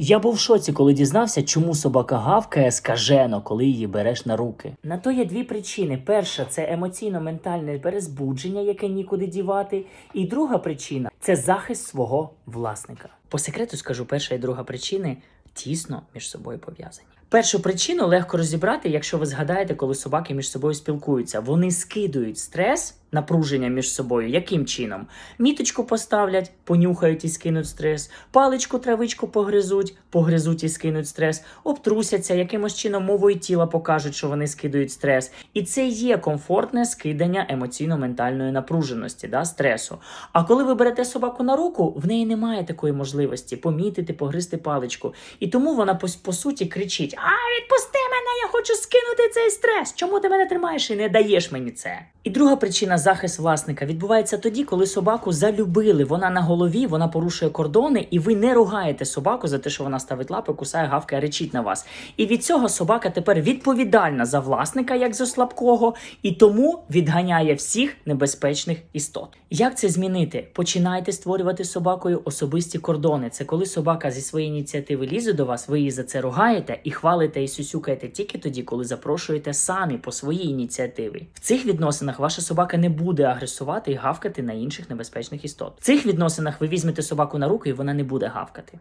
Я був в шоці, коли дізнався, чому собака гавкає скажено, коли її береш на руки. На то є дві причини: перша це емоційно-ментальне перезбудження, яке нікуди дівати. І друга причина це захист свого власника. По секрету скажу, перша і друга причини тісно між собою пов'язані. Першу причину легко розібрати, якщо ви згадаєте, коли собаки між собою спілкуються. Вони скидують стрес, напруження між собою. Яким чином? Міточку поставлять, понюхають і скинуть стрес, паличку, травичку погризуть, погризуть і скинуть стрес, обтрусяться, якимось чином мовою тіла покажуть, що вони скидують стрес. І це є комфортне скидання емоційно-ментальної напруженості, да, стресу. А коли ви берете собаку на руку, в неї немає такої можливості помітити, погризти паличку. І тому вона по, по суті кричить: А, відпусти хочу скинути цей стрес. Чому ти мене тримаєш і не даєш мені це? І друга причина захист власника відбувається тоді, коли собаку залюбили. Вона на голові, вона порушує кордони, і ви не ругаєте собаку за те, що вона ставить лапи, кусає, гавкає, речить на вас. І від цього собака тепер відповідальна за власника, як за слабкого, і тому відганяє всіх небезпечних істот. Як це змінити? Починайте створювати собакою особисті кордони. Це коли собака зі своєї ініціативи лізе до вас, ви її за це ругаєте і хвалите і сюсюкаєте тільки тоді, коли запрошуєте самі по своїй ініціативі. В цих відносинах ваша собака не буде агресувати і гавкати на інших небезпечних істот. В цих відносинах ви візьмете собаку на руки, і вона не буде гавкати.